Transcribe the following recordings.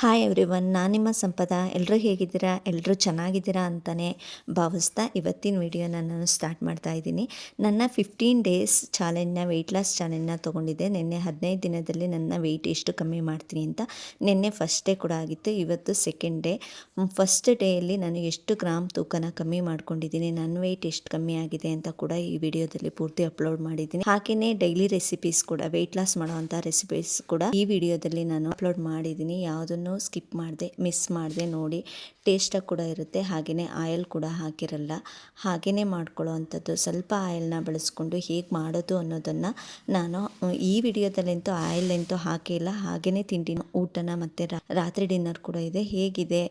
Hi every one ನಾನು ನಿಮ್ಮ ಸಂಪದ. ಎಲ್ಲರೂ ಹೇಗಿದ್ದೀರಾ? ಎಲ್ಲರೂ ಚೆನ್ನಾಗಿದ್ದೀರಾ ಅಂತಲೇ ಭಾವಿಸ್ತಾ ಇವತ್ತಿನ ವಿಡಿಯೋನ ನಾನು ಸ್ಟಾರ್ಟ್ ಮಾಡ್ತಾ ಇದ್ದೀನಿ. ನನ್ನ ಫಿಫ್ಟೀನ್ ಡೇಸ್ ಚಾಲೆಂಜ್ನ ವೆಯ್ಟ್ ಲಾಸ್ ಚಾಲೆಂಜ್ನ ತೊಗೊಂಡಿದ್ದೆ. ನಿನ್ನೆ ಹದಿನೈದು ದಿನದಲ್ಲಿ ನನ್ನ ವೆಯ್ಟ್ ಎಷ್ಟು ಕಮ್ಮಿ ಮಾಡ್ತೀನಿ ಅಂತ ನಿನ್ನೆ ಫಸ್ಟ್ ಡೇ ಕೂಡ ಆಗಿತ್ತು. ಇವತ್ತು ಸೆಕೆಂಡ್ ಡೇ ಫಸ್ಟ್ ಡೇಯಲ್ಲಿ ನಾನು ಎಷ್ಟು ಗ್ರಾಮ್ ತೂಕನ ಕಮ್ಮಿ ಮಾಡ್ಕೊಂಡಿದ್ದೀನಿ, ನನ್ನ ವೆಯ್ಟ್ ಎಷ್ಟು ಕಮ್ಮಿ ಆಗಿದೆ ಅಂತ ಕೂಡ ಈ ವಿಡಿಯೋದಲ್ಲಿ ಪೂರ್ತಿ ಅಪ್ಲೋಡ್ ಮಾಡಿದ್ದೀನಿ. ಹಾಗೆಯೇ ಡೈಲಿ ರೆಸಿಪೀಸ್ ಕೂಡ ವೆಯ್ಟ್ ಲಾಸ್ ಮಾಡುವಂಥ ರೆಸಿಪೀಸ್ ಕೂಡ ಈ ವಿಡಿಯೋದಲ್ಲಿ ನಾನು ಅಪ್ಲೋಡ್ ಮಾಡಿದ್ದೀನಿ. ಯಾವುದನ್ನು ಸ್ಕಿಪ್ ಮಾಡಿದೆ, ಮಿಸ್ ಮಾಡಿದೆ ನೋಡಿ. ಟೇಸ್ಟಾಗಿ ಕೂಡ ಇರುತ್ತೆ ಹಾಗೆಯೇ ಆಯಿಲ್ ಕೂಡ ಹಾಕಿರಲ್ಲ. ಹಾಗೆಯೇ ಮಾಡ್ಕೊಳ್ಳೋ ಅಂಥದ್ದು. ಸ್ವಲ್ಪ ಆಯಿಲ್ನ ಬಳಸ್ಕೊಂಡು ಹೇಗೆ ಮಾಡೋದು ಅನ್ನೋದನ್ನು ನಾನು ಈ ವಿಡಿಯೋದಲ್ಲಿಂತೂ ಆಯಿಲ್ ಅಂತೂ ಹಾಕಿಲ್ಲ ಹಾಗೆಯೇ ತಿಂಡಿ ಊಟನ ಮತ್ತು ರಾತ್ರಿ ಡಿನ್ನರ್ ಕೂಡ ಇದೆ. ಹೇಗಿದೆ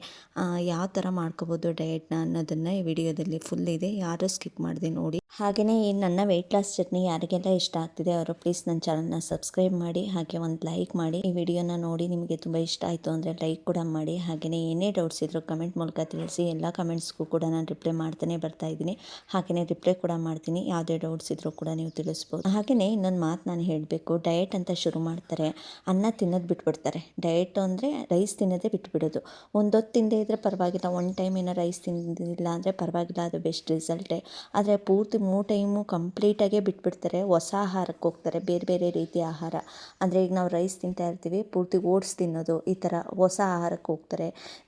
ಯಾವ ಥರ ಮಾಡ್ಕೋಬೋದು ಡಯಟ್ನ ಅನ್ನೋದನ್ನು ಈ ವಿಡಿಯೋದಲ್ಲಿ ಫುಲ್ ಇದೆ. ಯಾರು ಸ್ಕಿಪ್ ಮಾಡಿದೆ ನೋಡಿ. ಹಾಗೆಯೇ ಈ ನನ್ನ ವೆಯ್ಟ್ ಲಾಸ್ ಚಟ್ನಿ ಯಾರಿಗೆಲ್ಲ ಇಷ್ಟ ಆಗ್ತಿದೆ ಅವರು ಪ್ಲೀಸ್ ನನ್ನ ಚಾನಲ್ನ ಸಬ್ಸ್ಕ್ರೈಬ್ ಮಾಡಿ, ಹಾಗೆ ಒಂದು ಲೈಕ್ ಮಾಡಿ. ಈ ವಿಡಿಯೋನ ನೋಡಿ ನಿಮಗೆ ತುಂಬ ಇಷ್ಟ ಆಯಿತು ಅಂದರೆ ಲೈಕ್ ಕೂಡ ಮಾಡಿ ಹಾಗೆಯೇ ಏನೇ ಡೌಟ್ಸ್ ಇದ್ದರೂ ಕಮೆಂಟ್ ಮೂಲಕ ತಿಳಿಸಿ. ಎಲ್ಲ ಕಮೆಂಟ್ಸ್ಗೂ ಕೂಡ ನಾನು ರಿಪ್ಲೈ ಮಾಡ್ತಾನೆ ಬರ್ತಾ ಇದ್ದೀನಿ. ಹಾಗೆಯೇ ರಿಪ್ಲೈ ಕೂಡ ಮಾಡ್ತೀನಿ. ಯಾವುದೇ ಡೌಟ್ಸ್ ಇದ್ದರೂ ಕೂಡ ನೀವು ತಿಳಿಸ್ಬೋದು. ಹಾಗೆಯೇ ಇನ್ನೊಂದು ಮಾತು ನಾನು ಹೇಳಬೇಕು. ಡಯಟ್ ಅಂತ ಶುರು ಮಾಡ್ತಾರೆ. ಅನ್ನ ತಿನ್ನೋದು ಬಿಟ್ಬಿಡ್ತಾರೆ. ಡಯಟ್ ಅಂದರೆ ರೈಸ್ ತಿನ್ನೋದೇ ಬಿಟ್ಬಿಡೋದು. ಒಂದೊತ್ತು ತಿಂದೇ ಇದ್ದರೆ ಪರವಾಗಿಲ್ಲ. ಒನ್ ಟೈಮ್ ಏನೋ ರೈಸ್ ತಿಂದಿಲ್ಲ ಅಂದರೆ ಪರವಾಗಿಲ್ಲ. ಅದು ಬೆಸ್ಟ್ ರಿಸಲ್ಟೇ. ಆದರೆ ಪೂರ್ತಿ ಮೂರು ಟೈಮು ಕಂಪ್ಲೀಟಾಗೇ ಬಿಟ್ಬಿಡ್ತಾರೆ. ಹೊಸ ಆಹಾರಕ್ಕೆ ಹೋಗ್ತಾರೆ. ಬೇರೆ ಬೇರೆ ರೀತಿಯ ಆಹಾರ. ಅಂದರೆ ಈಗ ನಾವು ರೈಸ್ ತಿಂತಾ ಇರ್ತೀವಿ. ಪೂರ್ತಿ ಓಟ್ಸ್ ತಿನ್ನೋದು. ಈ ಥರ ಹೊಸ ಆಹಾರಕ್ಕೆ ಹೋಗ್ತಾರೆ.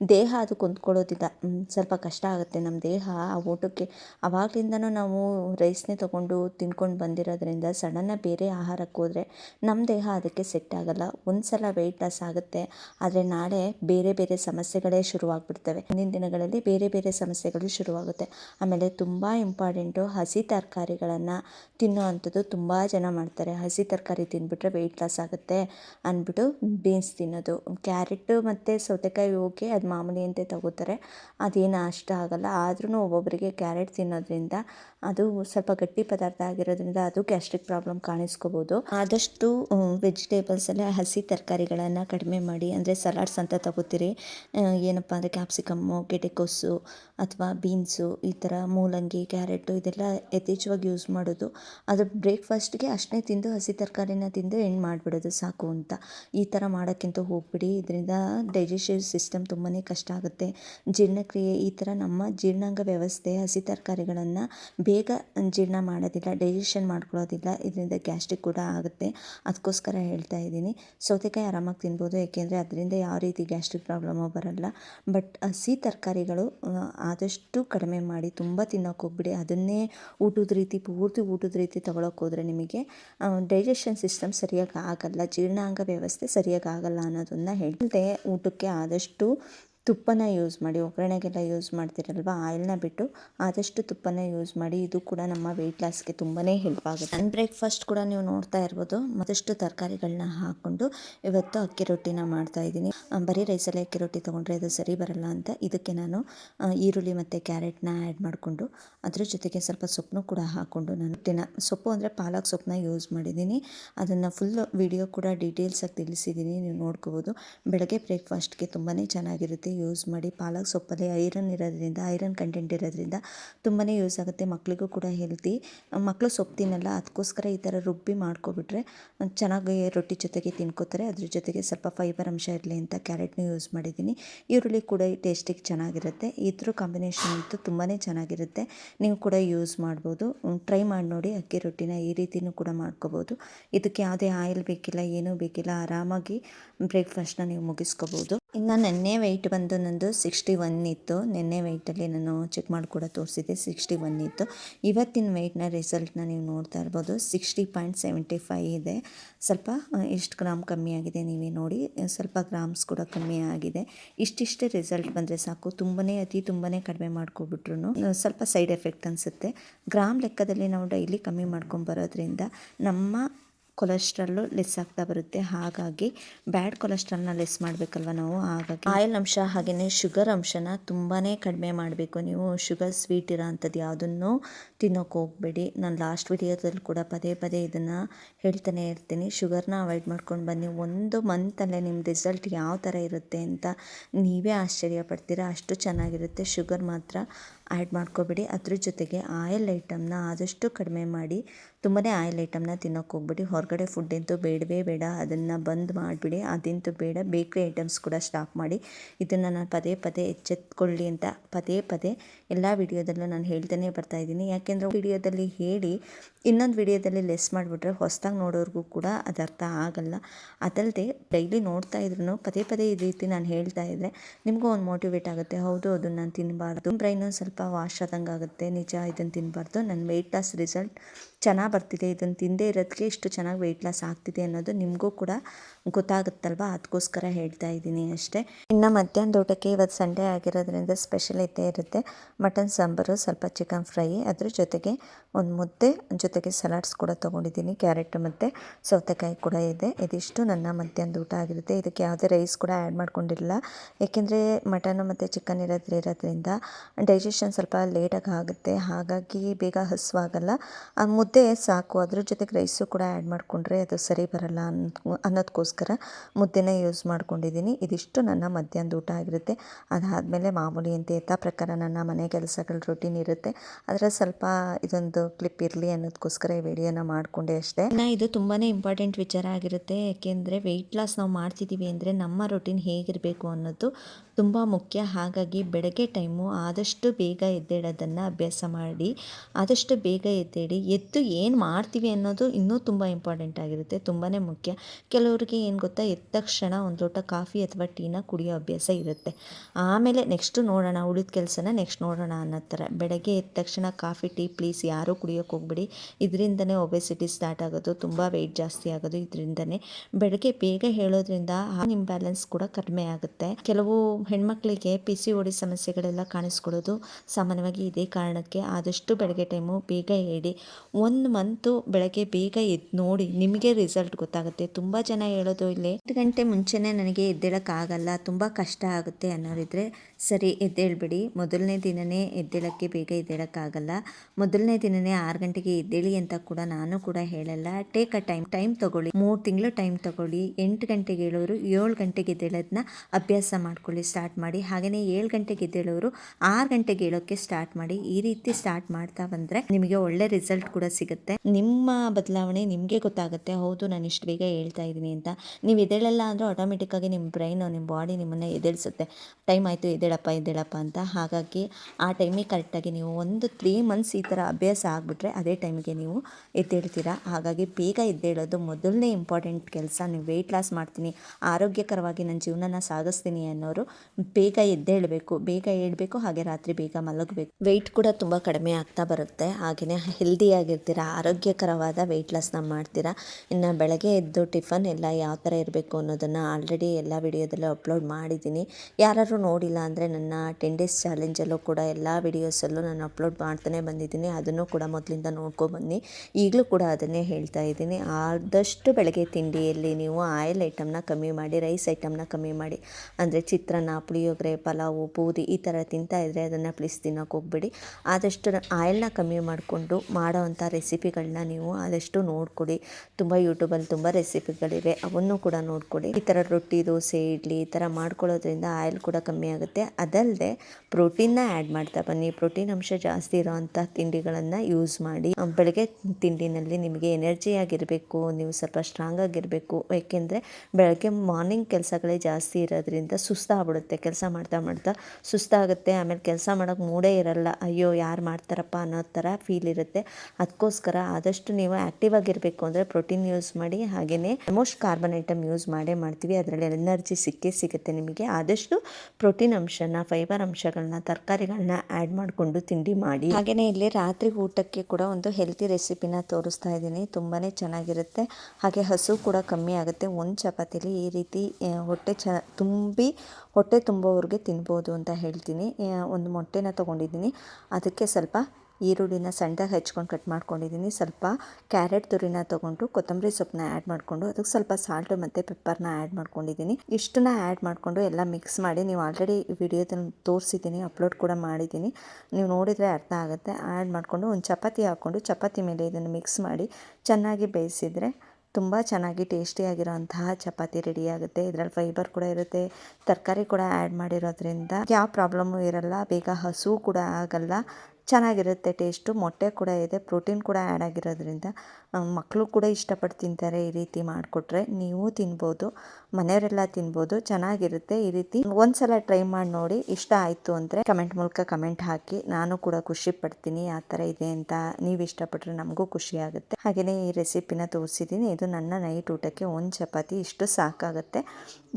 ದೇಹ ಅದು ಹೊಂದ್ಕೊಳ್ಳೋದಿಲ್ಲ ಸ್ವಲ್ಪ ಕಷ್ಟ ಆಗುತ್ತೆ ನಮ್ಮ ದೇಹ. ಆ ಊಟಕ್ಕೆ ಅವಾಗಲಿಂದನೂ ನಾವು ರೈಸ್ನೇ ತೊಗೊಂಡು ತಿನ್ಕೊಂಡು ಬಂದಿರೋದ್ರಿಂದ ಸಡನ್ನಾಗಿ ಬೇರೆ ಆಹಾರಕ್ಕೆ ಹೋದರೆ ನಮ್ಮ ದೇಹ ಅದಕ್ಕೆ ಸೆಟ್ ಆಗಲ್ಲ. ಒಂದು ಸಲ ವೆಯ್ಟ್ ಲಾಸ್ ಆಗುತ್ತೆ. ಆದರೆ ನಾಳೆ ಬೇರೆ ಬೇರೆ ಸಮಸ್ಯೆಗಳೇ ಶುರುವಾಗ್ಬಿಡ್ತವೆ. ಮುಂದಿನ ದಿನಗಳಲ್ಲಿ ಬೇರೆ ಬೇರೆ ಸಮಸ್ಯೆಗಳು ಶುರುವಾಗುತ್ತೆ. ಆಮೇಲೆ ತುಂಬ ಇಂಪಾರ್ಟೆಂಟು ಹಸಿ ತರಕಾರಿಗಳನ್ನು ತಿನ್ನೋ ಅಂಥದ್ದು ತುಂಬ ಜನ ಮಾಡ್ತಾರೆ. ಹಸಿ ತರಕಾರಿ ತಿಂದ್ಬಿಟ್ರೆ ವೆಯ್ಟ್ ಲಾಸ್ ಆಗುತ್ತೆ ಅಂದ್ಬಿಟ್ಟು ಬೀನ್ಸ್ ತಿನ್ನೋದು. ಕ್ಯಾರೆಟು ಮತ್ತು ಸೌತೆಕಾಯಿ ಓಕೆ ಅದು ಮಾಮೂಲಿ ಅಂತೆ ತಗೋತಾರೆ. ಅದೇನು ಅಷ್ಟು ಆಗಲ್ಲ. ಆದ್ರೂ ಒಬ್ಬೊಬ್ಬರಿಗೆ ಕ್ಯಾರೆಟ್ ತಿನ್ನೋದ್ರಿಂದ ಅದು ಸ್ವಲ್ಪ ಗಟ್ಟಿ ಪದಾರ್ಥ ಆಗಿರೋದ್ರಿಂದ ಅದು ಗ್ಯಾಸ್ಟ್ರಿಕ್ ಪ್ರಾಬ್ಲಮ್ ಕಾಣಿಸ್ಕೋಬೋದು. ಆದಷ್ಟು ವೆಜಿಟೇಬಲ್ಸಲ್ಲೇ ಹಸಿ ತರಕಾರಿಗಳನ್ನು ಕಡಿಮೆ ಮಾಡಿ, ಅಂದರೆ ಸಲಾಡ್ಸ್ ಅಂತ ತಗೋತೀರಿ. ಏನಪ್ಪ ಅಂದರೆ ಕ್ಯಾಪ್ಸಿಕಮ್ಮು ಗೆಡೆಕೋಸು ಅಥವಾ ಬೀನ್ಸು ಈ ಥರ ಮೂಲಂಗಿ ಕ್ಯಾರೆಟು ಇದೆಲ್ಲ ಯಥೇಚ್ಛವಾಗಿ ಯೂಸ್ ಮಾಡೋದು. ಅದು ಬ್ರೇಕ್ಫಾಸ್ಟ್ಗೆ ಅಷ್ಟೇ ತಿಂದು ಹಸಿ ತರಕಾರಿನ ತಿಂದು ಎಂಡ್ ಮಾಡಿಬಿಡೋದು ಸಾಕು ಅಂತ. ಈ ಥರ ಮಾಡೋಕ್ಕಿಂತ ಹೋಗ್ಬಿಡಿ. ಇದರಿಂದ ಡೈಜೆಸ್ಟಿವ್ ಸಿಸ್ಟಮ್ ತುಂಬಾ ಕಷ್ಟ ಆಗುತ್ತೆ. ಜೀರ್ಣಕ್ರಿಯೆ, ಈ ಥರ ನಮ್ಮ ಜೀರ್ಣಾಂಗ ವ್ಯವಸ್ಥೆ ಹಸಿ ತರಕಾರಿಗಳನ್ನು ಬೇಗ ಜೀರ್ಣ ಮಾಡೋದಿಲ್ಲ ಡೈಜೆಷನ್ ಮಾಡ್ಕೊಳ್ಳೋದಿಲ್ಲ, ಇದರಿಂದ ಗ್ಯಾಸ್ಟ್ರಿಕ್ ಕೂಡ ಆಗುತ್ತೆ. ಅದಕ್ಕೋಸ್ಕರ ಹೇಳ್ತಾ ಇದ್ದೀನಿ. ಸೌತೆಕಾಯಿ ಆರಾಮಾಗಿ ತಿನ್ಬೋದು, ಏಕೆಂದರೆ ಅದರಿಂದ ಯಾವ ರೀತಿ ಗ್ಯಾಸ್ಟ್ರಿಕ್ ಪ್ರಾಬ್ಲಮು ಬರಲ್ಲ. ಬಟ್ ಹಸಿ ತರಕಾರಿಗಳು ಆದಷ್ಟು ಕಡಿಮೆ ಮಾಡಿ ತುಂಬ ತಿನ್ನೋಕೆ ಹೋಗ್ಬಿಡಿ. ಅದನ್ನೇ ಊಟದ ರೀತಿ, ಪೂರ್ತಿ ಊಟದ ರೀತಿ ತೊಗೊಳಕ್ಕೆ ಹೋದರೆ ನಿಮಗೆ ಡೈಜೆಷನ್ ಸಿಸ್ಟಮ್ ಸರಿಯಾಗಿ ಆಗಲ್ಲ, ಜೀರ್ಣಾಂಗ ವ್ಯವಸ್ಥೆ ಸರಿಯಾಗಿ ಆಗಲ್ಲ ಅನ್ನೋದನ್ನು ಹೇಳ್ದೆ. ಊಟಕ್ಕೆ ಆದಷ್ಟು ತುಪ್ಪನ ಯೂಸ್ ಮಾಡಿ, ಒಗ್ಗರಣೆಗೆಲ್ಲ ಯೂಸ್ ಮಾಡ್ತೀರಲ್ವ? ಆಯಿಲ್ನ ಬಿಟ್ಟು ಆದಷ್ಟು ತುಪ್ಪನ ಯೂಸ್ ಮಾಡಿ, ಇದು ಕೂಡ ನಮ್ಮ ವೆಯ್ಟ್ ಲಾಸ್ಗೆ ತುಂಬಾ ಹೆಲ್ಪ್ ಆಗುತ್ತೆ. ನನ್ನ ಬ್ರೇಕ್ಫಾಸ್ಟ್ ಕೂಡ ನೀವು ನೋಡ್ತಾ ಇರ್ಬೋದು. ಮತ್ತಷ್ಟು ತರಕಾರಿಗಳನ್ನ ಹಾಕ್ಕೊಂಡು ಇವತ್ತು ಅಕ್ಕಿ ರೊಟ್ಟಿನ ಮಾಡ್ತಾ ಇದ್ದೀನಿ. ಬರೀ ರೈಸಲ್ಲಿ ಅಕ್ಕಿ ರೊಟ್ಟಿ ತೊಗೊಂಡ್ರೆ ಅದು ಸರಿ ಬರಲ್ಲ ಅಂತ ಇದಕ್ಕೆ ನಾನು ಈರುಳ್ಳಿ ಮತ್ತು ಕ್ಯಾರೆಟ್ನ ಆ್ಯಡ್ ಮಾಡಿಕೊಂಡು, ಅದ್ರ ಜೊತೆಗೆ ಸ್ವಲ್ಪ ಸೊಪ್ಪನ್ನು ಕೂಡ ಹಾಕ್ಕೊಂಡು ನಾನು ರೊಟ್ಟಿನ, ಸೊಪ್ಪು ಅಂದರೆ ಪಾಲಕ್ ಸೊಪ್ಪನ್ನ ಯೂಸ್ ಮಾಡಿದ್ದೀನಿ. ಅದನ್ನು ಫುಲ್ ವಿಡಿಯೋ ಕೂಡ ಡೀಟೇಲ್ಸಾಗಿ ತಿಳಿಸಿದ್ದೀನಿ. ನೀವು ನೋಡ್ಕೋಬೋದು. ಬೆಳಗ್ಗೆ ಬ್ರೇಕ್ಫಾಸ್ಟ್ಗೆ ತುಂಬಾ ಚೆನ್ನಾಗಿರುತ್ತೆ. ಯೂಸ್ ಮಾಡಿ ಪಾಲಕ್ ಸೊಪ್ಪಲ್ಲಿ ಐರನ್ ಇರೋದ್ರಿಂದ, ಐರನ್ ಕಂಟೆಂಟ್ ಇರೋದ್ರಿಂದ ತುಂಬಾ ಯೂಸ್ ಆಗುತ್ತೆ. ಮಕ್ಕಳಿಗೂ ಕೂಡ ಹೆಲ್ತಿ ಮಕ್ಕಳು ಸೊಪ್ಪು ತಿನ್ನಲ್ಲ ಅದಕ್ಕೋಸ್ಕರ ಈ ಥರ ರುಬ್ಬಿ ಮಾಡ್ಕೊಬಿಟ್ರೆ ಚೆನ್ನಾಗಿ ರೊಟ್ಟಿ ಜೊತೆಗೆ ತಿನ್ಕೋತಾರೆ. ಅದ್ರ ಜೊತೆಗೆ ಸ್ವಲ್ಪ ಫೈಬರ್ ಅಂಶ ಇರಲಿ ಅಂತ ಕ್ಯಾರೆಟ್ನೂ ಯೂಸ್ ಮಾಡಿದ್ದೀನಿ. ಈರುಳ್ಳಿ ಕೂಡ ಟೇಸ್ಟಿಗೆ ಚೆನ್ನಾಗಿರುತ್ತೆ. ಇದ್ರ ಕಾಂಬಿನೇಷನ್ ಅಂತೂ ತುಂಬಾ ಚೆನ್ನಾಗಿರುತ್ತೆ. ನೀವು ಕೂಡ ಯೂಸ್ ಮಾಡ್ಬೋದು. ಟ್ರೈ ಮಾಡಿ ನೋಡಿ. ಅಕ್ಕಿ ರೊಟ್ಟಿನ ಈ ರೀತಿಯೂ ಕೂಡ ಮಾಡ್ಕೋಬೋದು. ಇದಕ್ಕೆ ಯಾವುದೇ ಆಯಿಲ್ ಬೇಕಿಲ್ಲ, ಏನೂ ಬೇಕಿಲ್ಲ, ಆರಾಮಾಗಿ ಬ್ರೇಕ್ಫಾಸ್ಟ್ನ ನೀವು ಮುಗಿಸ್ಕೋಬೋದು. ಇನ್ನು ನೆನ್ನೆ ವೆಯ್ಟ್ ಬಂದು ನಂದು ಸಿಕ್ಸ್ಟಿ ಒನ್ ಇತ್ತು. ನೆನ್ನೆ ವೆಯ್ಟಲ್ಲಿ ನಾನು ಚೆಕ್ ಮಾಡಿ ಕೂಡ ತೋರಿಸಿದ್ದೆ ಸಿಕ್ಸ್ಟಿ ಒನ್ ಇತ್ತು. ಇವತ್ತಿನ ವೆಯ್ಟ್ನ ರಿಸಲ್ಟ್ನ ನೀವು ನೋಡ್ತಾ ಇರ್ಬೋದು ಸಿಕ್ಸ್ಟಿ ಪಾಯಿಂಟ್ ಸೆವೆಂಟಿ ಫೈವ್ ಇದೆ. ಸ್ವಲ್ಪ ಇಷ್ಟು ಗ್ರಾಮ್ ಕಮ್ಮಿ ಆಗಿದೆ ನೀವೇ ನೋಡಿ. ಸ್ವಲ್ಪ ಗ್ರಾಮ್ಸ್ ಕೂಡ ಕಮ್ಮಿ ಆಗಿದೆ. ಇಷ್ಟಿಷ್ಟೇ ರಿಸಲ್ಟ್ ಬಂದರೆ ಸಾಕು. ತುಂಬನೇ, ಅತಿ ತುಂಬಾ ಕಡಿಮೆ ಮಾಡ್ಕೊಬಿಟ್ರು ಸ್ವಲ್ಪ ಸೈಡ್ ಎಫೆಕ್ಟ್ ಅನಿಸುತ್ತೆ. ಗ್ರಾಮ್ ಲೆಕ್ಕದಲ್ಲಿ ನಾವು ಡೈಲಿ ಕಮ್ಮಿ ಮಾಡ್ಕೊಂಬರೋದ್ರಿಂದ ನಮ್ಮ ಕೊಲೆಸ್ಟ್ರಾಲು ಲೆಸ್ ಆಗ್ತಾ ಬರುತ್ತೆ. ಹಾಗಾಗಿ ಬ್ಯಾಡ್ ಕೊಲೆಸ್ಟ್ರಾಲ್ನ ಲೆಸ್ ಮಾಡಬೇಕಲ್ವ ನಾವು? ಹಾಗಾಗಿ ಆಯಿಲ್ ಅಂಶ ಹಾಗೆಯೇ ಶುಗರ್ ಅಂಶನ ತುಂಬಾ ಕಡಿಮೆ ಮಾಡಬೇಕು. ನೀವು ಶುಗರ್ ಸ್ವೀಟ್ ಇರೋ ಅಂಥದ್ದು ಯಾವುದನ್ನು ತಿನ್ನೋಕೆ ಹೋಗಬೇಡಿ. ನಾನು ಲಾಸ್ಟ್ ವಿಡಿಯೋದಲ್ಲಿ ಕೂಡ ಪದೇ ಪದೇ ಇದನ್ನು ಹೇಳ್ತಾನೆ ಇರ್ತೀನಿ. ಶುಗರ್ನ ಅವಾಯ್ಡ್ ಮಾಡ್ಕೊಂಡು ಬನ್ನಿ. ಒಂದು ಮಂತಲ್ಲೇ ನಿಮ್ಮ ರಿಸಲ್ಟ್ ಯಾವ ಥರ ಇರುತ್ತೆ ಅಂತ ನೀವೇ ಆಶ್ಚರ್ಯ ಪಡ್ತೀರಾ ಅಷ್ಟು ಚೆನ್ನಾಗಿರುತ್ತೆ. ಶುಗರ್ ಮಾತ್ರ ಆ್ಯಡ್ ಮಾಡ್ಕೋಬೇಡಿ. ಅದ್ರ ಜೊತೆಗೆ ಆಯಿಲ್ ಐಟಮ್ನ ಆದಷ್ಟು ಕಡಿಮೆ ಮಾಡಿ ತುಂಬಾ ಆಯಿಲ್ ಐಟಮ್ನ ತಿನ್ನೋಕೆ ಹೋಗ್ಬೇಡಿ. ಹೊರಗಡೆ ಫುಡ್ ಅಂತೂ ಬೇಡವೇ ಬೇಡ. ಅದನ್ನು ಬಂದ್ ಮಾಡಿಬಿಡಿ. ಅದಂತೂ ಬೇಡ. ಬೇಕ್ರಿ ಐಟಮ್ಸ್ ಕೂಡ ಸ್ಟಾಪ್ ಮಾಡಿ. ಇದನ್ನು ನಾನು ಪದೇ ಪದೇ ಎಚ್ಚೆತ್ಕೊಳ್ಳಿ ಅಂತ ಪದೇ ಪದೇ ಎಲ್ಲ ವಿಡಿಯೋದಲ್ಲೂ ನಾನು ಹೇಳ್ತಾನೆ ಬರ್ತಾ ಇದ್ದೀನಿ. ಯಾಕೆಂದರೆ ವಿಡಿಯೋದಲ್ಲಿ ಹೇಳಿ ಇನ್ನೊಂದು ವಿಡಿಯೋದಲ್ಲಿ ಲೆಸ್ ಮಾಡಿಬಿಟ್ರೆ ಹೊಸದಾಗಿ ನೋಡೋರಿಗೂ ಕೂಡ ಅದು ಅರ್ಥ ಆಗಲ್ಲ. ಅದಲ್ಲದೆ ಡೈಲಿ ನೋಡ್ತಾ ಇದ್ರು ಪದೇ ಪದೇ ಈ ರೀತಿ ನಾನು ಹೇಳ್ತಾ ಇದ್ದರೆ ನಿಮಗೂ ಒಂದು ಮೋಟಿವೇಟ್ ಆಗುತ್ತೆ. ಹೌದು, ಅದನ್ನು ನಾನು ತಿನ್ನಬಾರ್ದು ಬ್ರೈನು ಸ್ವಲ್ಪ ವಾಶ್ ಆದಂಗೆ ಆಗುತ್ತೆ ನಿಜ ಇದನ್ನು ತಿನ್ನಬಾರ್ದು ನನ್ನ ವೆಯ್ಟ್ ಲಾಸ್ ರಿಸಲ್ಟ್ ಚೆನ್ನಾಗಿ ಬರ್ತಿದೆ ಇದನ್ನು ತಿಂದೇ ಇರೋದಕ್ಕೆ ಇಷ್ಟು ಚೆನ್ನಾಗಿ ವೆಯ್ಟ್ ಲಾಸ್ ಆಗ್ತಿದೆ ಅನ್ನೋದು ನಿಮಗೂ ಕೂಡ ಗೊತ್ತಾಗುತ್ತಲ್ವ? ಅದಕ್ಕೋಸ್ಕರ ಹೇಳ್ತಾ ಇದ್ದೀನಿ ಅಷ್ಟೇ. ಇನ್ನು ಮಧ್ಯಾಹ್ನದ ಊಟಕ್ಕೆ ಇವತ್ತು ಸಂಡೇ ಆಗಿರೋದ್ರಿಂದ ಸ್ಪೆಷಲ್ ಇದ್ದೇ ಇರುತ್ತೆ. ಮಟನ್, ಸಾಂಬಾರು, ಸ್ವಲ್ಪ ಚಿಕನ್ ಫ್ರೈ ಅದ್ರ ಜೊತೆಗೆ ಒಂದು ಮುದ್ದೆ, ಜೊತೆಗೆ ಸಲಾಡ್ಸ್ ಕೂಡ ತೊಗೊಂಡಿದ್ದೀನಿ, ಕ್ಯಾರೆಟ್ ಮತ್ತು ಸೌತೆಕಾಯಿ ಕೂಡ ಇದೆ. ಇದಿಷ್ಟು ನನ್ನ ಮಧ್ಯಾಹ್ನದ ಊಟ ಆಗಿರುತ್ತೆ. ಇದಕ್ಕೆ ಯಾವುದೇ ರೈಸ್ ಕೂಡ ಆ್ಯಡ್ ಮಾಡ್ಕೊಂಡಿರಲಿಲ್ಲ ಏಕೆಂದರೆ ಮಟನ್ ಮತ್ತು ಚಿಕನ್ ಇರೋದ್ರ ಇರೋದ್ರಿಂದ ಡೈಜೆಷನ್ ಸ್ವಲ್ಪ ಲೇಟಾಗಿ ಆಗುತ್ತೆ. ಹಾಗಾಗಿ ಬೇಗ ಹಸುವಾಗಲ್ಲ. ಆ ಮುದ್ದೆ ಸಾಕು, ಅದ್ರ ಜೊತೆಗೆ ರೈಸು ಕೂಡ ಆ್ಯಡ್ ಮಾಡಿಕೊಂಡ್ರೆ ಅದು ಸರಿ ಬರಲ್ಲ ಅನ್ನೋ ಅನ್ನೋದಕ್ಕೋಸ್ಕರ ಮುದ್ದೆನೇ ಯೂಸ್ ಮಾಡ್ಕೊಂಡಿದ್ದೀನಿ. ಇದಿಷ್ಟು ನನ್ನ ಮಧ್ಯಾಹ್ನದ ಊಟ ಆಗಿರುತ್ತೆ. ಅದಾದಮೇಲೆ ಮಾಮೂಲಿ ಅಂತ ಯಥಾ ಪ್ರಕಾರ ನನ್ನ ಮನೆ ಕೆಲಸಗಳ ರೊಟೀನ್ ಇರುತ್ತೆ. ಅದರ ಸ್ವಲ್ಪ ಇದೊಂದು ಕ್ಲಿಪ್ ಇರಲಿ ಅನ್ನೋದಕ್ಕೋಸ್ಕರ ಈ ವಿಡಿಯೋನ ಮಾಡಿಕೊಂಡೆ ಅಷ್ಟೇ. ನಾ ಇದು ತುಂಬಾ ಇಂಪಾರ್ಟೆಂಟ್ ವಿಚಾರ ಆಗಿರುತ್ತೆ. ಯಾಕೆಂದರೆ ವೆಯ್ಟ್ ಲಾಸ್ ನಾವು ಮಾಡ್ತಿದ್ದೀವಿ ಅಂದರೆ ನಮ್ಮ ರೊಟೀನ್ ಹೇಗಿರಬೇಕು ಅನ್ನೋದು ತುಂಬ ಮುಖ್ಯ. ಹಾಗಾಗಿ ಬೆಳಗ್ಗೆ ಟೈಮು ಆದಷ್ಟು ಬೇಗ ಎದ್ದೇಳೋದನ್ನು ಅಭ್ಯಾಸ ಮಾಡಿ, ಆದಷ್ಟು ಬೇಗ ಎದ್ದೇಳಿ ಎದ್ದು ಏನು ಮಾಡ್ತೀವಿ ಅನ್ನೋದು ಇನ್ನೂ ತುಂಬ ಇಂಪಾರ್ಟೆಂಟ್ ಆಗಿರುತ್ತೆ ತುಂಬಾ ಮುಖ್ಯ. ಕೆಲವರಿಗೆ ಏನು ಗೊತ್ತಾ, ಎದ್ದ ತಕ್ಷಣ ಒಂದು ಲೋಟ ಕಾಫಿ ಅಥವಾ ಟೀನ ಕುಡಿಯೋ ಅಭ್ಯಾಸ ಇರುತ್ತೆ. ಆಮೇಲೆ ನೆಕ್ಸ್ಟು ನೋಡೋಣ, ಉಳಿದ ಕೆಲಸನ ನೆಕ್ಸ್ಟ್ ನೋಡೋಣ ಅನ್ನೋ ಥರ. ಬೆಳಗ್ಗೆ ಎದ್ದ ತಕ್ಷಣ ಕಾಫಿ, ಟೀ ಪ್ಲೀಸ್ ಯಾರೂ ಕುಡಿಯೋಕೆ ಹೋಗ್ಬಿಡಿ. ಇದರಿಂದನೇ ಒಬೆಸಿಟಿ ಸ್ಟಾರ್ಟ್ ಆಗೋದು, ತುಂಬ ವೆಯ್ಟ್ ಜಾಸ್ತಿ ಆಗೋದು, ಇದರಿಂದನೇ. ಬೆಳಗ್ಗೆ ಬೇಗ ಹೇಳೋದ್ರಿಂದ ನಿಮ್ಮ ಬ್ಯಾಲೆನ್ಸ್ ಕೂಡ ಕಡಿಮೆ ಆಗುತ್ತೆ. ಕೆಲವು ಹೆಣ್ಮಕ್ಳಿಗೆ ಪಿ ಸಿ ಓಡಿ ಸಮಸ್ಯೆಗಳೆಲ್ಲ ಕಾಣಿಸ್ಕೊಳ್ಳೋದು ಸಾಮಾನ್ಯವಾಗಿ ಇದೇ ಕಾರಣಕ್ಕೆ. ಆದಷ್ಟು ಬೆಳಗ್ಗೆ ಟೈಮು ಬೇಗ ಹೇಳಿ ಮಂತು ಬೆಳಗ್ಗೆ ಬೇಗ ಎದ್ದು ನೋಡಿ, ನಿಮಗೆ ರಿಸಲ್ಟ್ ಗೊತ್ತಾಗುತ್ತೆ. ತುಂಬ ಜನ ಹೇಳೋದು ಇಲ್ಲಿ, ಎಂಟು ಗಂಟೆ ಮುಂಚೆನೇ ನನಗೆ ಎದ್ದೇಳೋಕ್ಕಾಗಲ್ಲ, ತುಂಬ ಕಷ್ಟ ಆಗುತ್ತೆ ಅನ್ನೋರಿದ್ರೆ, ಸರಿ, ಎದ್ದೇಳ್ಬಿಡಿ. ಮೊದಲನೇ ದಿನವೇ ಎದ್ದೇಳೋಕ್ಕೆ ಬೇಗ ಎದ್ದೇಳೋಕ್ಕಾಗಲ್ಲ. ಮೊದಲನೇ ದಿನವೇ ಆರು ಗಂಟೆಗೆ ಎದ್ದೇಳಿ ಅಂತ ಕೂಡ ನಾನು ಕೂಡ ಹೇಳಲ್ಲ. ಟೇಕ್ ಅ ಟೈಮ್ ಟೈಮ್ ತಗೊಳ್ಳಿ. ಮೂರು ತಿಂಗಳು ಟೈಮ್ ತಗೊಳ್ಳಿ. ಎಂಟು ಗಂಟೆಗೆ ಹೇಳೋರು, ಏಳು ಗಂಟೆಗೆ ಎದ್ದೇಳೋದನ್ನ ಅಭ್ಯಾಸ ಮಾಡ್ಕೊಳ್ಳಿ ಸ್ಟಾರ್ಟ್ ಮಾಡಿ. ಹಾಗೆಯೇ ಏಳು ಗಂಟೆಗೆ ಎದ್ದೇಳೋರು, ಆರು ಗಂಟೆಗೆ ಹೇಳೋಕ್ಕೆ ಸ್ಟಾರ್ಟ್ ಮಾಡಿ. ಈ ರೀತಿ ಸ್ಟಾರ್ಟ್ ಮಾಡ್ತಾ ಬಂದರೆ ನಿಮಗೆ ಒಳ್ಳೆ ರಿಸಲ್ಟ್ ಕೂಡ ಸಿಗುತ್ತೆ. ನಿಮ್ಮ ಬದಲಾವಣೆ ನಿಮಗೆ ಗೊತ್ತಾಗುತ್ತೆ. ಹೌದು, ನಾನು ಇಷ್ಟು ಬೇಗ ಹೇಳ್ತಾ ಇದ್ದೀನಿ ಅಂತ. ನೀವು ಎದೇಳಲ್ಲ ಅಂದರೆ ಆಟೋಮೆಟಿಕ್ಕಾಗಿ ನಿಮ್ಮ ಬ್ರೈನು ನಿಮ್ಮ ಬಾಡಿ ನಿಮ್ಮನ್ನು ಎದೇಳಿಸುತ್ತೆ ಟೈಮ್ ಆಯಿತು ಎದೇಳಪ್ಪ ಎದೇಳಪ್ಪ ಅಂತ. ಹಾಗಾಗಿ ಆ ಟೈಮಿಗೆ ಕರೆಕ್ಟಾಗಿ ನೀವು ಒಂದು ತ್ರೀ ಮಂತ್ಸ್ ಈ ಥರ ಅಭ್ಯಾಸ ಆಗಿಬಿಟ್ರೆ ಅದೇ ಟೈಮಿಗೆ ನೀವು ಎದ್ದೇಳ್ತೀರಾ. ಹಾಗಾಗಿ ಬೇಗ ಎದ್ದೇಳೋದು ಮೊದಲನೇ ಇಂಪಾರ್ಟೆಂಟ್ ಕೆಲಸ. ನೀವು ವೆಯ್ಟ್ ಲಾಸ್ ಮಾಡ್ತೀನಿ, ಆರೋಗ್ಯಕರವಾಗಿ ನನ್ನ ಜೀವನನ ಸಾಗಿಸ್ತೀನಿ ಅನ್ನೋರು ಬೇಗ ಎದ್ದೇಳಬೇಕು. ಬೇಗ ಏಳಬೇಕು ಹಾಗೆ ರಾತ್ರಿ ಬೇಗ ಮಲಗಬೇಕು. ವೆಯ್ಟ್ ಕೂಡ ತುಂಬ ಕಡಿಮೆ ಆಗ್ತಾ ಬರುತ್ತೆ. ಹಾಗೆಯೇ ಹೆಲ್ದಿಯಾಗಿರ್ತೀರ ಆರೋಗ್ಯಕರವಾದ ವೆಯ್ಟ್ ಲಾಸ್ನ ಮಾಡ್ತೀರಾ? ಇನ್ನು ಬೆಳಗ್ಗೆ ಎದ್ದು ಟಿಫನ್ ಎಲ್ಲ ಯಾವ ಥರ ಇರಬೇಕು ಅನ್ನೋದನ್ನು ಆಲ್ರೆಡಿ ಎಲ್ಲ ವಿಡಿಯೋದಲ್ಲೂ ಅಪ್ಲೋಡ್ ಮಾಡಿದ್ದೀನಿ. ಯಾರಾದರೂ ನೋಡಿಲ್ಲ ಅಂದರೆ ನನ್ನ ಟೆನ್ ಡೇಸ್ ಚಾಲೆಂಜಲ್ಲೂ ಕೂಡ ಎಲ್ಲ ವಿಡಿಯೋಸಲ್ಲೂ ನಾನು ಅಪ್ಲೋಡ್ ಮಾಡ್ತಾನೆ ಬಂದಿದ್ದೀನಿ. ಅದನ್ನು ಕೂಡ ಮೊದಲಿಂದ ನೋಡ್ಕೊಬನ್ನಿ ಈಗಲೂ ಕೂಡ ಅದನ್ನೇ ಹೇಳ್ತಾ ಇದ್ದೀನಿ. ಆದಷ್ಟು ಬೆಳಗ್ಗೆ ತಿಂಡಿಯಲ್ಲಿ ನೀವು ಆಯಿಲ್ ಐಟಮ್ನ ಕಮ್ಮಿ ಮಾಡಿ ರೈಸ್ ಐಟಮ್ನ ಕಮ್ಮಿ ಮಾಡಿ, ಅಂದರೆ ಚಿತ್ರಾನ್ನ, ಪುಳಿಯೋಗರೆ, ಪಲಾವು, ಪೂರಿ ಈ ಥರ ತಿಂತಾ ಇದ್ದರೆ ಅದನ್ನು ಪ್ಲೀಸ್ ತಿನ್ನೋಕೆ ಹೋಗ್ಬೇಡಿ. ಆದಷ್ಟು ಆಯಿಲ್ನ ಕಮ್ಮಿ ಮಾಡಿಕೊಂಡು ಮಾಡೋವಂಥ ರೆಸಿಪಿಗಳನ್ನ ನೀವು ಆದಷ್ಟು ನೋಡ್ಕೊಡಿ. ತುಂಬ ಯೂಟ್ಯೂಬಲ್ಲಿ ತುಂಬ ರೆಸಿಪಿಗಳಿವೆ. ಅವನ್ನು ಕೂಡ ನೋಡ್ಕೊಡಿ. ಈ ಥರ ರೊಟ್ಟಿ, ದೋಸೆ, ಇಡ್ಲಿ ಈ ಥರ ಮಾಡ್ಕೊಳ್ಳೋದ್ರಿಂದ ಆಯಿಲ್ ಕೂಡ ಕಮ್ಮಿ ಆಗುತ್ತೆ. ಅದಲ್ಲದೆ ಪ್ರೋಟೀನ್ನ ಆ್ಯಡ್ ಮಾಡ್ತಾ ಬನ್ನಿ. ಪ್ರೋಟೀನ್ ಅಂಶ ಜಾಸ್ತಿ ಇರೋವಂಥ ತಿಂಡಿಗಳನ್ನು ಯೂಸ್ ಮಾಡಿ ಬೆಳಗ್ಗೆ ತಿಂಡಿನಲ್ಲಿ ನಿಮಗೆ ಎನರ್ಜಿ ಆಗಿರಬೇಕು, ನೀವು ಸ್ವಲ್ಪ ಸ್ಟ್ರಾಂಗ್ ಆಗಿರಬೇಕು. ಏಕೆಂದರೆ ಬೆಳಗ್ಗೆ ಮಾರ್ನಿಂಗ್ ಕೆಲಸಗಳೇ ಜಾಸ್ತಿ ಇರೋದ್ರಿಂದ ಸುಸ್ತಾಗ್ಬಿಡುತ್ತೆ. ಕೆಲಸ ಮಾಡ್ತಾ ಮಾಡ್ತಾ ಸುಸ್ತಾಗುತ್ತೆ. ಆಮೇಲೆ ಕೆಲಸ ಮಾಡೋಕ್ಕೆ ಮೂಡೇ ಇರಲ್ಲ. ಅಯ್ಯೋ, ಯಾರು ಮಾಡ್ತಾರಪ್ಪ ಅನ್ನೋ ಥರ ಫೀಲ್ ಇರುತ್ತೆ. ಅದಕ್ಕೋಸ್ಕರ ಆದಷ್ಟು ನೀವು ಆಕ್ಟಿವ್ ಆಗಿರಬೇಕು ಅಂದರೆ ಪ್ರೋಟೀನ್ ಯೂಸ್ ಮಾಡಿ ಹಾಗೆಯೇ ಆಲ್ಮೋಸ್ಟ್ ಕಾರ್ಬನ್ ಐಟಮ್ ಯೂಸ್ ಮಾಡೇ ಮಾಡ್ತೀವಿ. ಅದರಲ್ಲಿ ಎನರ್ಜಿ ಸಿಕ್ಕೇ ಸಿಗುತ್ತೆ ನಿಮಗೆ. ಆದಷ್ಟು ಪ್ರೋಟೀನ್ ಅಂಶನ ಫೈಬರ್ ಅಂಶಗಳನ್ನ, ತರಕಾರಿಗಳನ್ನ ಆ್ಯಡ್ ಮಾಡಿಕೊಂಡು ತಿಂಡಿ ಮಾಡಿ. ಹಾಗೆಯೇ ಇಲ್ಲಿ ರಾತ್ರಿ ಊಟಕ್ಕೆ ಕೂಡ ಒಂದು ಹೆಲ್ತಿ ರೆಸಿಪಿನ ತೋರಿಸ್ತಾ ಇದ್ದೀನಿ. ತುಂಬಾ ಚೆನ್ನಾಗಿರುತ್ತೆ. ಹಾಗೆ ಹಸು ಕೂಡ ಕಮ್ಮಿ ಆಗುತ್ತೆ. ಒಂದು ಚಪಾತಿಲಿ ಈ ರೀತಿ ಹೊಟ್ಟೆ ಚ, ತುಂಬಿ ಹೊಟ್ಟೆ ತುಂಬೋವ್ರಿಗೆ ತಿನ್ಬೋದು ಅಂತ ಹೇಳ್ತೀನಿ. ಒಂದು ಮೊಟ್ಟೆನ ತೊಗೊಂಡಿದ್ದೀನಿ. ಅದಕ್ಕೆ ಸ್ವಲ್ಪ ಈರುಳ್ಳಿನ ಸಣ್ಣದಾಗಿ ಹೆಚ್ಕೊಂಡು ಕಟ್ ಮಾಡ್ಕೊಂಡಿದ್ದೀನಿ. ಸ್ವಲ್ಪ ಕ್ಯಾರೆಟ್ ತುರಿನ ತೊಗೊಂಡು ಕೊತ್ತಂಬರಿ ಸೊಪ್ಪನ್ನ ಆ್ಯಡ್ ಮಾಡಿಕೊಂಡು, ಅದಕ್ಕೆ ಸ್ವಲ್ಪ ಸಾಲ್ಟು ಮತ್ತು ಪೆಪ್ಪರ್ನ ಆ್ಯಡ್ ಮಾಡ್ಕೊಂಡಿದ್ದೀನಿ. ಇಷ್ಟನ್ನ ಆ್ಯಡ್ ಮಾಡಿಕೊಂಡು ಎಲ್ಲ ಮಿಕ್ಸ್ ಮಾಡಿ ನೀವು ಆಲ್ರೆಡಿ ವಿಡಿಯೋದಲ್ಲಿ ತೋರಿಸಿದ್ದೀನಿ ಅಪ್ಲೋಡ್ ಕೂಡ ಮಾಡಿದ್ದೀನಿ. ನೀವು ನೋಡಿದರೆ ಅರ್ಥ ಆಗುತ್ತೆ. ಆ್ಯಡ್ ಮಾಡಿಕೊಂಡು ಒಂದು ಚಪಾತಿ ಹಾಕ್ಕೊಂಡು ಚಪಾತಿ ಮೇಲೆ ಇದನ್ನು ಮಿಕ್ಸ್ ಮಾಡಿ ಚೆನ್ನಾಗಿ ಬೇಯಿಸಿದರೆ ತುಂಬ ಚೆನ್ನಾಗಿ ಟೇಸ್ಟಿಯಾಗಿರುವಂತಹ ಚಪಾತಿ ರೆಡಿ ಆಗುತ್ತೆ. ಇದರಲ್ಲಿ ಫೈಬರ್ ಕೂಡ ಇರುತ್ತೆ, ತರಕಾರಿ ಕೂಡ ಆ್ಯಡ್ ಮಾಡಿರೋದ್ರಿಂದ ಯಾವ ಪ್ರಾಬ್ಲಮ್ಮು ಇರಲ್ಲ, ಬೇಗ ಹಸು ಕೂಡ ಆಗಲ್ಲ. ಚೆನ್ನಾಗಿರುತ್ತೆ, ಟೇಸ್ಟು. ಮೊಟ್ಟೆ ಕೂಡ ಇದೆ, ಪ್ರೋಟೀನ್ ಕೂಡ ಆ್ಯಡ್ ಆಗಿರೋದ್ರಿಂದ ಮಕ್ಕಳು ಕೂಡ ಇಷ್ಟಪಟ್ಟು ತಿಂತಾರೆ ಈ ರೀತಿ ಮಾಡಿಕೊಟ್ರೆ. ನೀವು ತಿನ್ಬೋದು, ಮನೆಯವರೆಲ್ಲ ತಿನ್ಬೋದು, ಚೆನ್ನಾಗಿರುತ್ತೆ ಈ ರೀತಿ. ಒಂದ್ಸಲ ಟ್ರೈ ಮಾಡಿ ನೋಡಿ, ಇಷ್ಟ ಆಯಿತು ಅಂದರೆ ಕಮೆಂಟ್ ಮೂಲಕ ಕಮೆಂಟ್ ಹಾಕಿ. ನಾನು ಕೂಡ ಖುಷಿ ಪಡ್ತೀನಿ, ಆ ಥರ ಇದೆ ಅಂತ ನೀವು ಇಷ್ಟಪಟ್ಟರೆ ನಮಗೂ ಖುಷಿ ಆಗುತ್ತೆ. ಹಾಗೆಯೇ ಈ ರೆಸಿಪಿನ ತೋರಿಸಿದ್ದೀನಿ. ಇದು ನನ್ನ ನೈಟ್ ಊಟಕ್ಕೆ ಒಂದು ಚಪಾತಿ, ಇಷ್ಟು ಸಾಕಾಗುತ್ತೆ.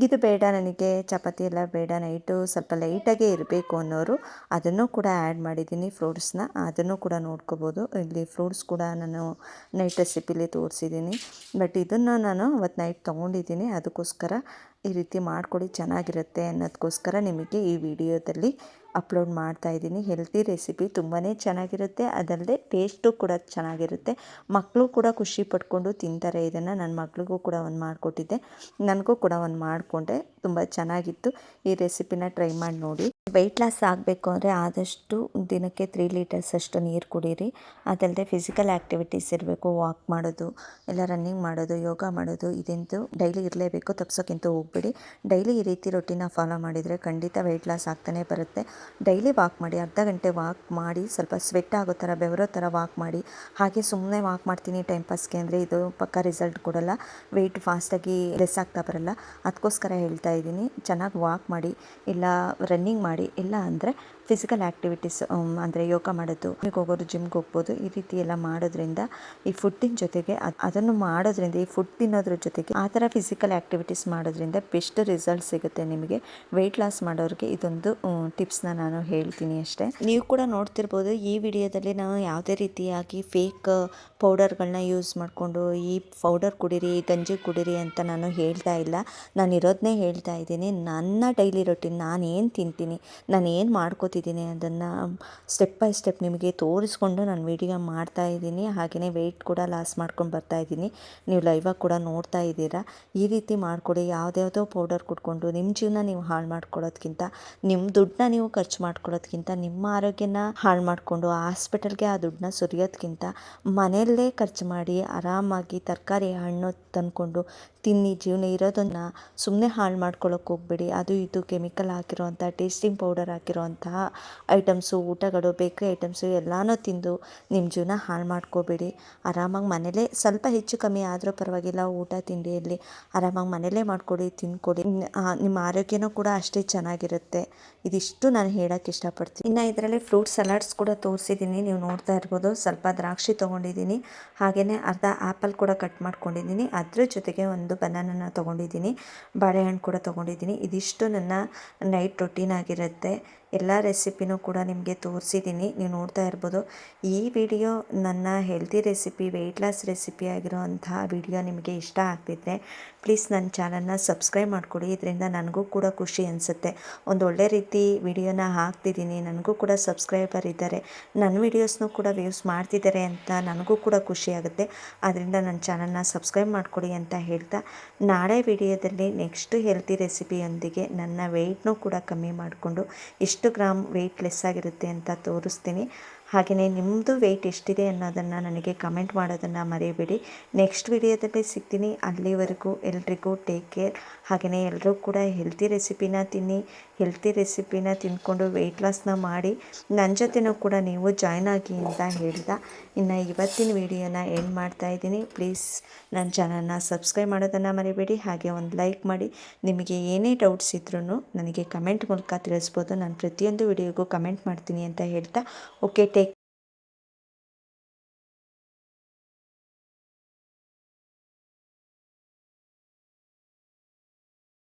ಇದು ಬೇಡ ನನಗೆ, ಚಪಾತಿ ಎಲ್ಲ ಬೇಡ, ನೈಟು ಸ್ವಲ್ಪ ಲೈಟಾಗೇ ಇರಬೇಕು ಅನ್ನೋರು ಅದನ್ನು ಕೂಡ ಆ್ಯಡ್ ಮಾಡಿದ್ದೀನಿ. ಫ್ರೂಟ್ಸ್ನ ಅದನ್ನು ಕೂಡ ನೋಡ್ಕೋಬೋದು. ಇಲ್ಲಿ ಫ್ರೂಟ್ಸ್ ಕೂಡ ನಾನು ನೈಟ್ ರೆಸಿಪಿಲಿ ತೋರಿಸಿದ್ದೀನಿ. ಬಟ್ ಇದನ್ನು ನಾನು ಅವತ್ತು ನೈಟ್ ತೊಗೊಂಡಿದ್ದೀನಿ. ಅದಕ್ಕೋಸ್ಕರ ಈ ರೀತಿ ಮಾಡಿಕೊಡಿ, ಚೆನ್ನಾಗಿರುತ್ತೆ ಅನ್ನೋದಕ್ಕೋಸ್ಕರ ನಿಮಗೆ ಈ ವಿಡಿಯೋದಲ್ಲಿ ಅಪ್ಲೋಡ್ ಮಾಡ್ತಾ ಇದ್ದೀನಿ. ಹೆಲ್ತಿ ರೆಸಿಪಿ ತುಂಬಾ ಚೆನ್ನಾಗಿರುತ್ತೆ. ಅದಲ್ಲದೆ ಟೇಸ್ಟು ಕೂಡ ಚೆನ್ನಾಗಿರುತ್ತೆ. ಮಕ್ಕಳು ಕೂಡ ಖುಷಿ ಪಟ್ಕೊಂಡು ತಿಂತಾರೆ. ಇದನ್ನು ನನ್ನ ಮಗಳಿಗೂ ಕೂಡ ಒಂದು ಮಾಡಿಕೊಟ್ಟಿದ್ದೆ. ನನಗೂ ಕೂಡ ಒಂದು ಮಾಡಿಕೊಂಡೆ. ತುಂಬ ಚೆನ್ನಾಗಿತ್ತು. ಈ ರೆಸಿಪಿನ ಟ್ರೈ ಮಾಡಿ ನೋಡಿ. ವೆಯ್ಟ್ ಲಾಸ್ ಆಗಬೇಕು ಅಂದರೆ ಆದಷ್ಟು ದಿನಕ್ಕೆ ತ್ರೀ ಲೀಟರ್ಸ್ ಅಷ್ಟು ನೀರು ಕುಡೀರಿ. ಅದಲ್ಲದೆ ಫಿಸಿಕಲ್ ಆ್ಯಕ್ಟಿವಿಟೀಸ್ ಇರಬೇಕು ವಾಕ್ ಮಾಡೋದು ಇಲ್ಲ ರನ್ನಿಂಗ್ ಮಾಡೋದು, ಯೋಗ ಮಾಡೋದು, ಇದಂತೂ ಡೈಲಿ ಇರಲೇಬೇಕು, ತಪ್ಸೋಕ್ಕಿಂತ ಹೋಗ್ಬೇಡಿ. ಡೈಲಿ ಈ ರೀತಿ ರೊಟೀನ ಫಾಲೋ ಮಾಡಿದರೆ ಖಂಡಿತ ವೆಯ್ಟ್ ಲಾಸ್ ಆಗ್ತಾನೆ ಬರುತ್ತೆ. ಡೈಲಿ ವಾಕ್ ಮಾಡಿ, ಅರ್ಧ ಗಂಟೆ ವಾಕ್ ಮಾಡಿ, ಸ್ವಲ್ಪ ಸ್ವೆಟ್ ಆಗೋ ಥರ, ಬೆವರೋ ಥರ ವಾಕ್ ಮಾಡಿ, ಹಾಗೆ ಸುಮ್ಮನೆ ವಾಕ್ ಮಾಡ್ತೀನಿ ಟೈಮ್ ಪಾಸ್ಗೆ ಅಂದರೆ ಇದು ಪಕ್ಕ ರಿಸಲ್ಟ್ ಕೊಡಲ್ಲ. ವೆಯ್ಟ್ ಫಾಸ್ಟಾಗಿ ಲೆಸ್ ಆಗ್ತಾ ಬರಲ್ಲ. ಅದಕ್ಕೋಸ್ಕರ ಹೇಳ್ತಾ ಇದ್ದೀನಿ, ಚೆನ್ನಾಗಿ ವಾಕ್ ಮಾಡಿ, ಇಲ್ಲ ರನ್ನಿಂಗ್ ಮಾಡಿ. ಇಲ್ಲ ಅಂದರೆ ಫಿಸಿಕಲ್ ಆ್ಯಕ್ಟಿವಿಟೀಸ್ ಅಂದರೆ ಯೋಗ ಮಾಡೋದು ಜಿಮ್ಗೆ ಹೋಗೋರು ಜಿಮ್ಗೆ ಹೋಗ್ಬೋದು, ಈ ರೀತಿ ಎಲ್ಲ ಮಾಡೋದ್ರಿಂದ ಈ ಫುಡ್ಡಿನ ಜೊತೆಗೆ ಅದ್- ಅದನ್ನು ಮಾಡೋದ್ರಿಂದ, ಈ ಫುಡ್ ತಿನ್ನೋದ್ರ ಜೊತೆಗೆ ಆ ಥರ ಫಿಸಿಕಲ್ ಆ್ಯಕ್ಟಿವಿಟೀಸ್ ಮಾಡೋದ್ರಿಂದ ಬೆಸ್ಟ್ ರಿಸಲ್ಟ್ ಸಿಗುತ್ತೆ ನಿಮಗೆ. ವೆಯ್ಟ್ ಲಾಸ್ ಮಾಡೋರಿಗೆ ಇದೊಂದು ಟಿಪ್ಸ್ನ ನಾನು ಹೇಳ್ತೀನಿ ಅಷ್ಟೇ. ನೀವು ಕೂಡ ನೋಡ್ತಿರ್ಬೋದು, ಈ ವಿಡಿಯೋದಲ್ಲಿ ನಾವು ಯಾವುದೇ ರೀತಿಯಾಗಿ ಫೇಕ್ ಪೌಡರ್ಗಳನ್ನ ಯೂಸ್ ಮಾಡಿಕೊಂಡು, ಈ ಪೌಡರ್ ಕುಡೀರಿ ಗಂಜಿ ಕುಡೀರಿ ಅಂತ ನಾನು ಹೇಳ್ತಾ ಇಲ್ಲ. ನಾನು ಇರೋದನ್ನೇ ಹೇಳ್ತಾ ಇದ್ದೀನಿ. ನನ್ನ ಡೈಲಿ ರೊಟೀನ್ ನಾನು ಏನು ತಿಂತೀನಿ ನಾನು ಏನು ಮಾಡ್ಕೋತಿದ್ದೀನಿ ಅದನ್ನು ಸ್ಟೆಪ್ ಬೈ ಸ್ಟೆಪ್ ನಿಮಗೆ ತೋರಿಸ್ಕೊಂಡು ನಾನು ವೀಡಿಯೋ ಮಾಡ್ತಾ ಇದ್ದೀನಿ. ಹಾಗೆಯೇ ವೆಯ್ಟ್ ಕೂಡ ಲಾಸ್ ಮಾಡ್ಕೊಂಡು ಬರ್ತಾ ಇದ್ದೀನಿ. ನೀವು ಲೈವಾಗಿ ಕೂಡ ನೋಡ್ತಾ ಇದ್ದೀರಾ. ಈ ರೀತಿ ಮಾಡಿಕೊಡಿ. ಯಾವುದ್ಯಾವುದೋ ಪೌಡರ್ ಕುಟ್ಕೊಂಡು ನಿಮ್ಮ ಜೀವನ ನೀವು ಹಾಳು ಮಾಡ್ಕೊಳ್ಳೋದ್ಕಿಂತ ನಿಮ್ಮ ದುಡ್ಡನ್ನ ನೀವು ಖರ್ಚು ಮಾಡ್ಕೊಳ್ಳೋದ್ಕಿಂತ ನಿಮ್ಮ ಆರೋಗ್ಯನ ಹಾಳು ಮಾಡಿಕೊಂಡು ಹಾಸ್ಪಿಟಲ್ಗೆ ಆ ದುಡ್ಡನ್ನ ಸುರಿಯೋದ್ಕಿಂತ ಮನೆಯಲ್ಲೇ ಖರ್ಚು ಮಾಡಿ ಆರಾಮಾಗಿ ತರಕಾರಿ ಹಣ್ಣು ತಂದ್ಕೊಂಡು ತಿನ್ನಿ, ಜೀವನ ಇರೋದನ್ನು ಸುಮ್ಮನೆ ಹಾಳು ಮಾಡ್ಕೊಳ್ಳೋಕೆ ಹೋಗ್ಬೇಡಿ. ಅದು ಇದು ಕೆಮಿಕಲ್ ಹಾಕಿರೋವಂಥ ಟೇಸ್ಟಿಂಗ್ ಪೌಡರ್ ಹಾಕಿರೋಂತಹ ಐಟಮ್ಸು, ಊಟಗಳು, ಬೇಕ್ರಿ ಐಟಮ್ಸು ಎಲ್ಲನೂ ತಿಂದು ನಿಮ್ಮ ಜೀವನ ಹಾಳು ಮಾಡ್ಕೋಬೇಡಿ. ಆರಾಮಾಗಿ ಮನೇಲೇ, ಸ್ವಲ್ಪ ಹೆಚ್ಚು ಕಮ್ಮಿ ಆದರೂ ಪರವಾಗಿಲ್ಲ, ಊಟ ತಿಂಡಿಯಲ್ಲಿ ಆರಾಮಾಗಿ ಮನೇಲೇ ಮಾಡ್ಕೊಡಿ ತಿನ್ಕೊಡಿ ನಿಮ್ಮ ಆರೋಗ್ಯನೂ ಕೂಡ ಅಷ್ಟೇ ಚೆನ್ನಾಗಿರುತ್ತೆ. ಇದಿಷ್ಟು ನಾನು ಹೇಳೋಕ್ಕೆ ಇಷ್ಟಪಡ್ತೀನಿ. ಇನ್ನು ಇದರಲ್ಲಿ ಫ್ರೂಟ್ ಸಲಾಡ್ಸ್ ಕೂಡ ತೋರಿಸಿದ್ದೀನಿ. ನೀವು ನೋಡ್ತಾ ಇರ್ಬೋದು, ಸ್ವಲ್ಪ ದ್ರಾಕ್ಷಿ ತೊಗೊಂಡಿದ್ದೀನಿ. ಹಾಗೆಯೇ ಅರ್ಧ ಆ್ಯಪಲ್ ಕೂಡ ಕಟ್ ಮಾಡ್ಕೊಂಡಿದ್ದೀನಿ. ಅದ್ರ ಜೊತೆಗೆ ಒಂದು ಬನಾನನ ತೊಗೊಂಡಿದ್ದೀನಿ. ಬಾಳೆಹಣ್ಣು ಕೂಡ ತೊಗೊಂಡಿದ್ದೀನಿ. ಇದಿಷ್ಟು ನನ್ನ ನೈಟ್ ರೊಟೀನ್ ಆಗಿರುತ್ತೆ. ಎಲ್ಲ ರೆಸಿಪಿನೂ ಕೂಡ ನಿಮಗೆ ತೋರಿಸಿದ್ದೀನಿ, ನೀವು ನೋಡ್ತಾ ಇರ್ಬೋದು. ಈ ವಿಡಿಯೋ ನನ್ನ healthy recipe weight loss recipe ಆಗಿರುವಂತಹ ವಿಡಿಯೋ ನಿಮಗೆ ಇಷ್ಟ ಆಗ್ತಿದ್ರೆ ಪ್ಲೀಸ್ ನನ್ನ ಚಾನಲ್ನ ಸಬ್ಸ್ಕ್ರೈಬ್ ಮಾಡಿಕೊಡಿ. ಇದರಿಂದ ನನಗೂ ಕೂಡ ಖುಷಿ ಅನಿಸುತ್ತೆ. ಒಂದು ಒಳ್ಳೆ ರೀತಿ ವಿಡಿಯೋನ ಹಾಕ್ತಿದ್ದೀನಿ, ನನಗೂ ಕೂಡ ಸಬ್ಸ್ಕ್ರೈಬರ್ ಇದ್ದಾರೆ. ನನ್ನ ವೀಡಿಯೋಸ್ನೂ ಕೂಡ ವ್ಯೂಸ್ ಮಾಡ್ತಿದ್ದಾರೆ ಅಂತ ನನಗೂ ಕೂಡ ಖುಷಿ ಆಗುತ್ತೆ. ಆದ್ದರಿಂದ ನನ್ನ ಚಾನಲ್ನ ಸಬ್ಸ್ಕ್ರೈಬ್ ಮಾಡಿಕೊಡಿ ಅಂತ ಹೇಳ್ತಾ, ನಾಳೆ ವಿಡಿಯೋದಲ್ಲಿ ನೆಕ್ಸ್ಟ್ ಹೆಲ್ತಿ ರೆಸಿಪಿಯೊಂದಿಗೆ ನನ್ನ ವೆಯ್ಟ್ನೂ ಕೂಡ ಕಮ್ಮಿ ಮಾಡಿಕೊಂಡು, ಇಷ್ಟು ಗ್ರಾಮ್ ವೆಯ್ಟ್ ಲೆಸ್ ಆಗಿರುತ್ತೆ ಅಂತ ತೋರಿಸ್ತೀನಿ. ಹಾಗೆಯೇ ನಿಮ್ಮದು ವೆಯ್ಟ್ ಎಷ್ಟಿದೆ ಅನ್ನೋದನ್ನು ನನಗೆ ಕಮೆಂಟ್ ಮಾಡೋದನ್ನು ಮರೆಯಬೇಡಿ. ನೆಕ್ಸ್ಟ್ ವಿಡಿಯೋದಲ್ಲಿ ಸಿಗ್ತೀನಿ. ಅಲ್ಲಿವರೆಗೂ ಎಲ್ರಿಗೂ ಟೇಕ್ ಕೇರ್. ಹಾಗೆಯೇ ಎಲ್ಲರೂ ಕೂಡ ಹೆಲ್ತಿ ರೆಸಿಪಿನ ತಿನ್ನಿ ಹೆಲ್ತಿ ರೆಸಿಪಿನ ತಿಂದ್ಕೊಂಡು ವೆಯ್ಟ್ ಲಾಸ್ನ ಮಾಡಿ ನನ್ನ ಜೊತೆನೂ ಕೂಡ ನೀವು ಜಾಯ್ನ್ ಆಗಿ ಅಂತ ಹೇಳ್ತಾ ಇನ್ನು ಇವತ್ತಿನ ವಿಡಿಯೋನ ಎಂಡ್ ಮಾಡ್ತಾ ಇದ್ದೀನಿ. ಪ್ಲೀಸ್ ನನ್ನ ಚಾನಲ್ನ ಸಬ್ಸ್ಕ್ರೈಬ್ ಮಾಡೋದನ್ನು ಮರಿಬೇಡಿ. ಹಾಗೆ ಒಂದು ಲೈಕ್ ಮಾಡಿ. ನಿಮಗೆ ಏನೇ ಡೌಟ್ಸ್ ಇದ್ರೂ ನನಗೆ ಕಮೆಂಟ್ ಮೂಲಕ ತಿಳಿಸ್ಬೋದು. ನಾನು ಪ್ರತಿಯೊಂದು ವಿಡಿಯೋಗೂ ಕಮೆಂಟ್ ಮಾಡ್ತೀನಿ ಅಂತ ಹೇಳ್ತಾ ಓಕೆ ಟೇಕ್